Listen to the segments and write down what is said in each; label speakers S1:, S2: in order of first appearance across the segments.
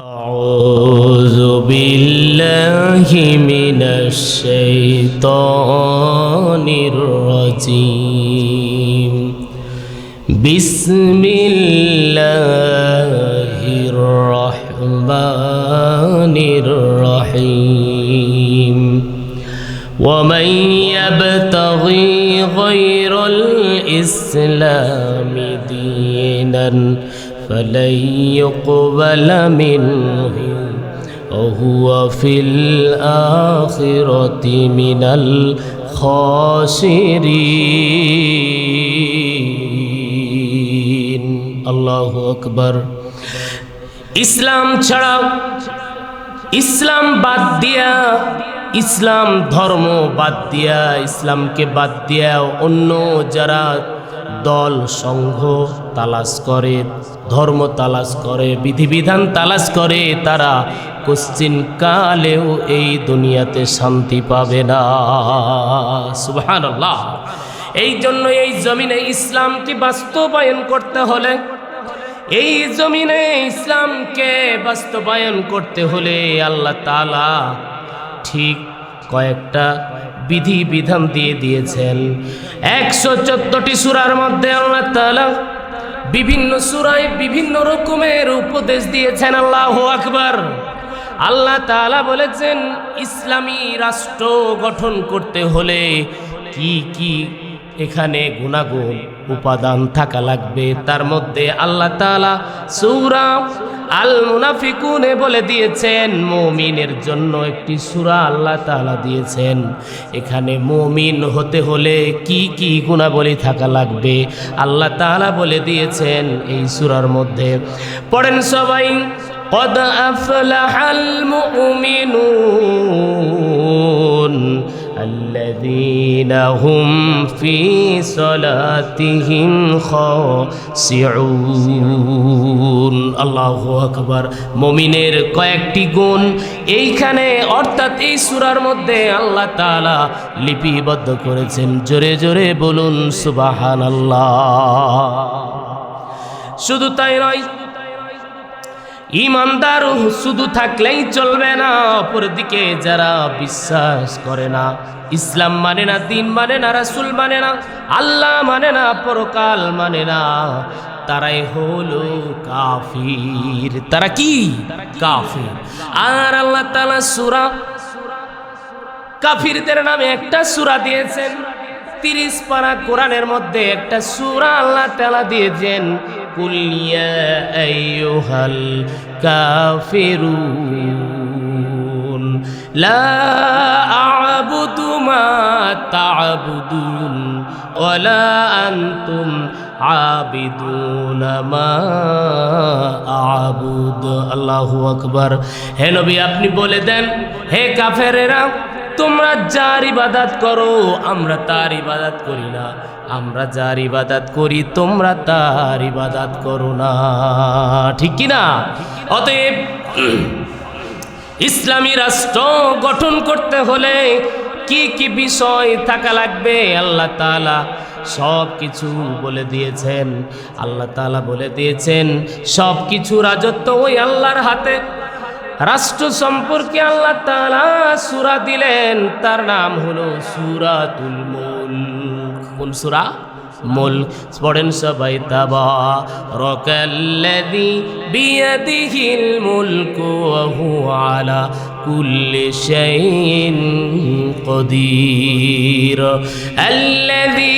S1: أعوذ بالله من الشيطان الرجيم بسم الله الرحمن الرحيم ومن يبتغي غير الإسلام دينا فلن يقبل منه وهو في الآخرة من الخاسرين الله أكبر ইসলাম ছাড়া ইসলাম বাদ দিয়া ইসলাম ধর্ম বাদ দিয়া ইসলামকে বাদ দিয়া অন্য যারা দল সংঘ তালাশ করে, ধর্ম তালাশ করে, বিধিবিধান তালাশ করে, তারা কোশ্চিন কালেও এই দুনিয়াতে শান্তি পাবে না। সুবহানাল্লাহ। এই জন্য এই জমিনে ইসলামকে বাস্তবায়ন করতে হলে, এই জমিনে ইসলামকে বাস্তবায়ন করতে হলে আল্লাহ তালা ঠিক কয়েকটা বিধি বিধান দিয়ে দিয়েছেন। একশো চোদ্দটি সুরার মধ্যে আল্লাহ তালা বিভিন্ন সুরায় বিভিন্ন রকমের উপদেশ দিয়েছেন, আল্লাহ আকবর। আল্লাহ তালা বলেছেন, ইসলামী রাষ্ট্র গঠন করতে হলে কি কি এখানে গুণাগুণ, উপাদান থাকা লাগবে। তার মধ্যে আল্লাহ তালা সৌরা আল মুনাফিকুনে বলে দিয়েছেন মমিনের জন্য একটি সুরা আল্লাহ তালা দিয়েছেন এখানে মমিন হতে হলে কি কি গুণাবলী থাকা লাগবে আল্লাহ তালা বলে দিয়েছেন এই সুরার মধ্যে পড়েন সবাই قد أفلح المؤمنون الذين هم في صلاتهم خاشعون الله أكبر মমিনের কয়েকটি গুণ এইখানে অর্থাৎ এই সূরার মধ্যে আল্লাহ তাআলা লিপিবদ্ধ করেছেন জোরে জোরে বলুন সুবহানাল্লাহ শুধু তাই নয় ইমানদার শুধু থাকলেই চলবে না, অপরদিকে যারা বিশ্বাস করে না, ইসলাম মানে না, দিন মানে না, রাসুল মানে না, আল্লাহ মানে না, পরকাল মানে না, তারাই হলো কাফির। তারা কি? কাফির। আর আল্লাহ তালা সুরা কাফিরদের নামে একটা সুরা দিয়েছেন। তিরিশ পারা কোরআনের মধ্যে একটা সুরা আল্লাহ তালা দিয়েছেন কুলিয়া আইয়ুহাল কাফিরুন, লা আ'বুদু মা তা'বুদুন ওয়ালা আনতুম আবিদুন মা আবুদ। আল্লাহু আকবার। হে নবী, আপনি বলে দেন, হে কাফেরেরা তোমরা যার ইবাদাত করো, আমরা তার ইবাদাত করি না। আমরা যার ইবাদাত করি, তোমরা তার ইবাদাত করো না। ঠিক কি না? অতএব ইসলামী রাষ্ট্র গঠন করতে হলে কি কি বিষয় থাকা লাগবে? আল্লাহ তাআলা সব কিছু বলে দিয়েছেন। আল্লাহ তাআলা বলে দিয়েছেন সব কিছু রাজত্ব ওই আল্লাহর হাতে রাষ্ট্র সম্পর্কে আল্লাহ তাআলা সূরা দিলেন তার নাম হলো সূরাতুল মুলক কোন সূরা মুলক পড়েন সবাই তাবা রকাল্লাযী বিয়াদিহিল মুলকু ওয়া হুয়া আলা কুল্লি শাইইন قدير الذي خلق الموت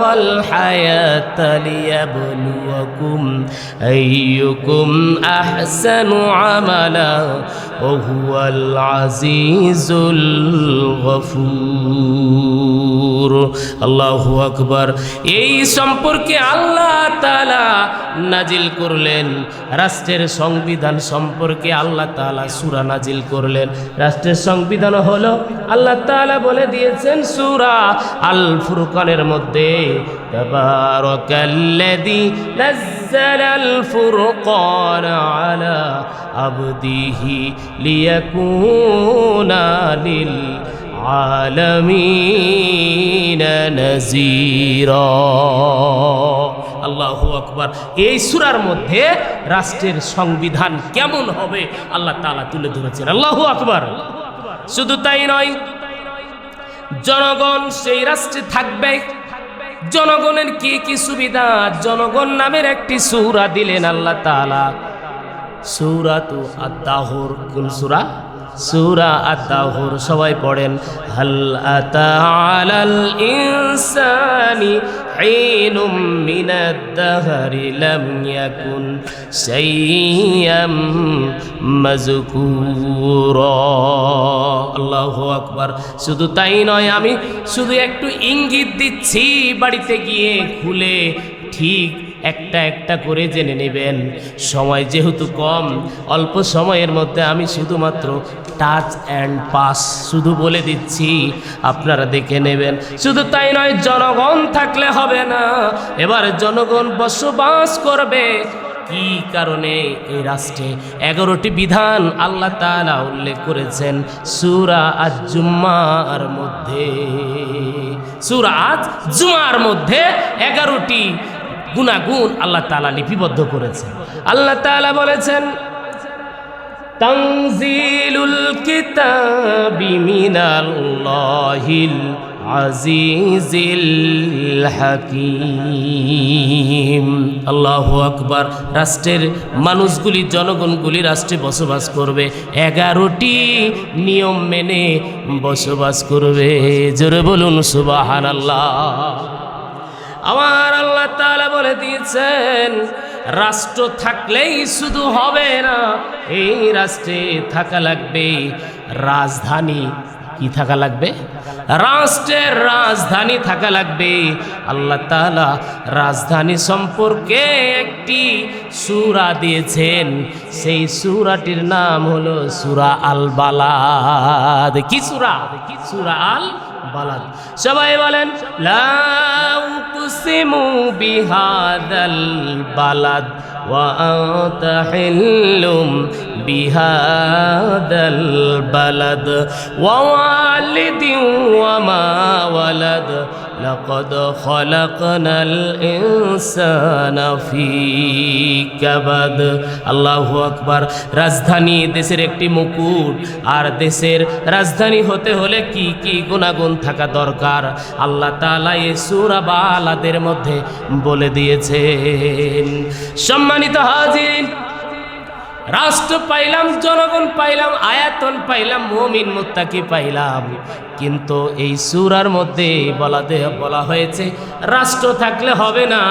S1: والحياة ليبلوكم أيكم أحسن عملا وهو العزيز الغفور الله أكبر এই সম্পর্কে আল্লাহ তাআলা নাজিল করলেন। রাষ্ট্রের সংবিধান সম্পর্কে আল্লাহ তাআলা সুরা নাজিল করলেন। রাষ্ট্রের সংবিধান হলো, আল্লাহ তালা বলে দিয়েছেন সুরা আল ফুরকানের মধ্যে তাবারাকাল্লাযী নাযীরা। আল্লাহু আকবর। এই সুরার মধ্যে রাষ্ট্রের সংবিধান কেমন হবে আল্লাহ তাআলা তুলে ধরেছেন। আল্লাহু আকবর। শুধু তাই নয়, জনগণ সেই রাষ্ট্রে থাকবে। জনগণের কি কি সুবিধা? জনগণ নামের একটি সূরা দিলেন আল্লাহ তাআলা। সূরা তু আদাহর কোন সূরা? সূরা আদাহর সবাই পড়েন, হাল আতা আলাল ইনসানি হিনুম মিনাদ দাহরি লাম ইয়াকুন শাইয়াম মাজকুরা। আল্লাহু আকবার। শুধু তাই নয়, আমি শুধু একটু ইঙ্গিত দিচ্ছি, বাড়িতে গিয়ে খুলে ঠিক একটা একটা করে জেনে নেবেন। সময় যেহেতু কম, অল্প সময়ের মধ্যে আমি শুধুমাত্র টাচ অ্যান্ড পাস শুধু বলে দিচ্ছি। আপনারা দেখে নেবেন। শুধু তাই নয়, জনগণ থাকলে হবে না। এবার জনগণ বসবাস করবে কি কারণে? এই রাষ্ট্রে এগারোটি বিধান আল্লাহ তাআলা উল্লেখ করেছেন। সুরা আজ জুম্মার মধ্যে। সুরা আজ জুমার মধ্যে এগারোটি গুণাগুণ আল্লাহ তালা লিপিবদ্ধ করেছেন আল্লাহ তাআলা বলেছেন, তানজিলুল কিতাবি আজিজিল হাকিম। আল্লাহু আকবার। রাষ্ট্রের মানুষগুলি, জনগণগুলি রাষ্ট্রে বসবাস করবে। এগারোটি নিয়ম মেনে বসবাস করবে। জোরে বলুন সুবাহান আল্লাহ আমার আল্লাহ তাআলা বলে দিয়েছেন, রাষ্ট্র থাকলেই শুধু হবে না, এই রাষ্ট্রে থাকা লাগবে রাজধানী। কি থাকা লাগবে? রাষ্ট্রের রাজধানী থাকা লাগবে। আল্লাহ তাআলা রাজধানী সম্পর্কে একটি সূরা দিয়েছেন। সেই সূরাটির নাম হলো সূরা আল বালাদ কি সূরা? সূরা আল বালাদ। সবাই বলেন লা উকসিমু বিহাদাল বালাদ ওয়া আনতা হিল্লুম বিহাদাল বালাদ। ওয়া ওয়ালিদিন ওয়া মা ওয়ালাদ। لقد خلقنا الإنسان في كبد আল্লাহু আকবার রাজধানী দেশের একটি মুকুট আর দেশের রাজধানী হতে হলে কি কি গুণাগুণ থাকা দরকার আল্লাহ তাআলা এই সূরা বালাদের মধ্যে বলে দিয়েছেন সম্মানিত হাজির রাষ্ট্র পাইলাম, জনগণ পাইলাম, আয়াতন পাইলাম, মমিন মুত্তাকি পাইলাম। কিন্তু এই সুরার মধ্যে বলাতে বলা হয়েছে, রাষ্ট্র থাকলে হবে না,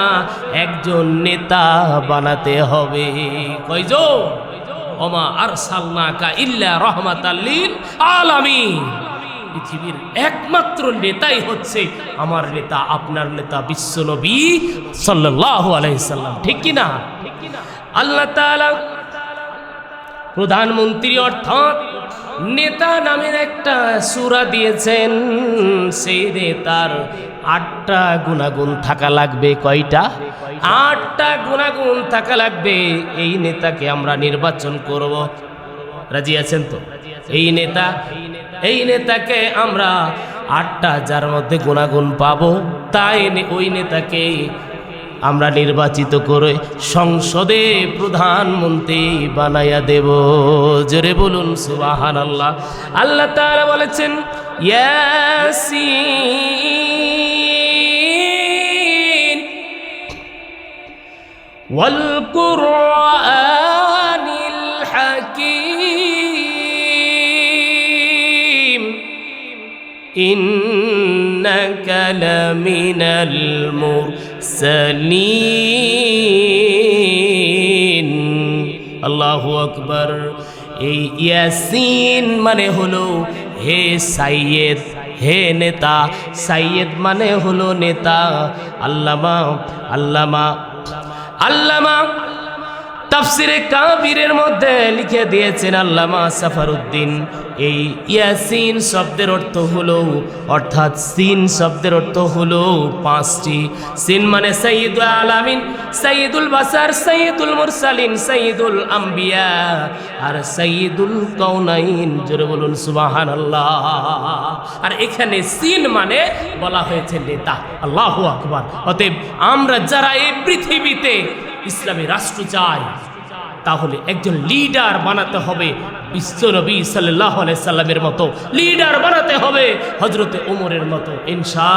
S1: একজন নেতা বানাতে হবে। কয়জন? ওমা আর সালনাকা ইল্লা রহমাতাল্লিল আলামিন। পৃথিবীর একমাত্র নেতাই হচ্ছে আমার নেতা, আপনার নেতা বিশ্বনবী সাল্লাল্লাহু আলাইহি সাল্লাম। ঠিক কি না আল্লাহ তাআলা প্রধানমন্ত্রী অর্থাৎ নেতা নামের একটা সুরা দিয়েছেন। সেই নেতার আটটা গুণাগুণ থাকা লাগবে। কয়টা? আটটা গুণাগুণ থাকা লাগবে। এই নেতাকে আমরা নির্বাচন করব। রাজি আছেন তো? এই নেতা, এই নেতাকে আমরা আটটা যার মধ্যে গুণাগুণ পাবো, তাই ওই নেতাকে আমরা নির্বাচিত করে সংসদে প্রধানমন্ত্রী বানাইয়া দেব। জোরে বলুন সুবাহান আল্লাহ আল্লাহ তারা বলেছেন ইন্নাকা লামিনাল মুরসালিন المرسلين الله أكبر এই ইয়াসিন মানে হলো হে সাইয়েদ হে নেতা সাইয়েদ মানে হলো নেতা আল্লামা আল্লামা আল্লামা তাফসিরে কাবিরের মধ্যে লিখে দিয়েছেন আল্লামা সাফারউদ্দিন এই ইয়াসিন শব্দের অর্থ হলো, অর্থাৎ সিন শব্দের অর্থ হলো পাঁচটি। সিন মানে সঈদুল আলামিন সঈদুল বাসার সঈদুল মুরসালিন সঈদুল আম্বিয়া। আর সঈদুল কৌনাইন জোরে বলুন সুবাহান আল্লাহ আর এখানে সিন মানে বলা হয়েছে নেতা। আল্লাহ আকবার। অতএব আমরা যারা এই পৃথিবীতে ইসলামী রাষ্ট্র চাই তাহলে একজন লিডার বানাতে হবে বিশ্ব নবী সাল্লাহ সাল্লামের মতো। লিডার বানাতে হবে হজরতে ওমরের মতো, ইনশা